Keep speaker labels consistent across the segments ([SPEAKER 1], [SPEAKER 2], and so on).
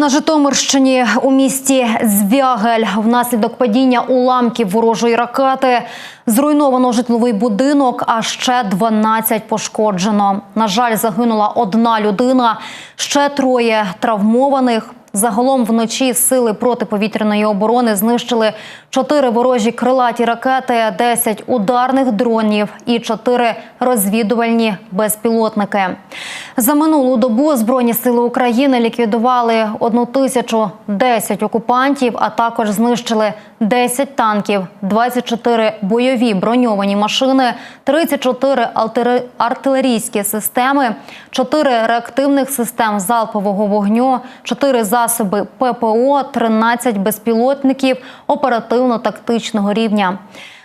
[SPEAKER 1] На Житомирщині у місті Звягель внаслідок падіння уламків ворожої ракети зруйновано житловий будинок, а ще 12 пошкоджено. На жаль, загинула одна людина, ще троє травмованих. Загалом вночі сили протиповітряної оборони знищили 4 ворожі крилаті ракети, 10 ударних дронів і 4 розвідувальні безпілотники. За минулу добу Збройні сили України ліквідували 1010 окупантів, а також знищили 10 танків, 24 бойові броньовані машини, 34 алтери- артилерійські системи, 4 реактивних систем залпового вогню, 4 засоби ППО, 13 безпілотників оперативно-тактичного рівня.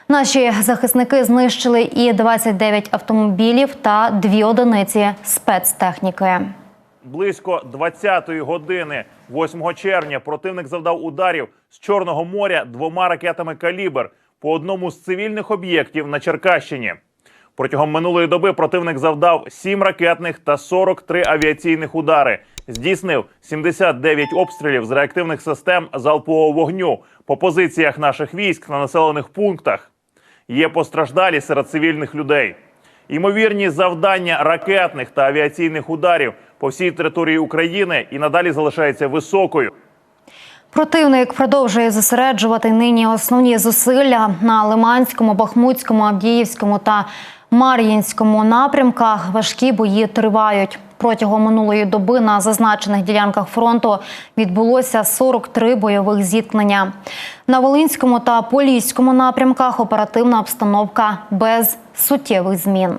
[SPEAKER 1] Наші захисники знищили і 29 автомобілів та дві одиниці спецтехніки.
[SPEAKER 2] Близько 20-ї години 8 червня противник завдав ударів з Чорного моря двома ракетами «Калібр» по одному з цивільних об'єктів на Черкащині. Протягом минулої доби противник завдав 7 ракетних та 43 авіаційних удари. Здійснив 79 обстрілів з реактивних систем залпового вогню по позиціях наших військ на населених пунктах. Є постраждалі серед цивільних людей. Ймовірні завдання ракетних та авіаційних ударів по всій території України і надалі залишається високою.
[SPEAKER 1] Противник продовжує зосереджувати нині основні зусилля на Лиманському, Бахмутському, Авдіївському та Мар'їнському напрямках. Важкі бої тривають. Протягом минулої доби на зазначених ділянках фронту відбулося 43 бойових зіткнення. На Волинському та Поліському напрямках оперативна обстановка без суттєвих змін.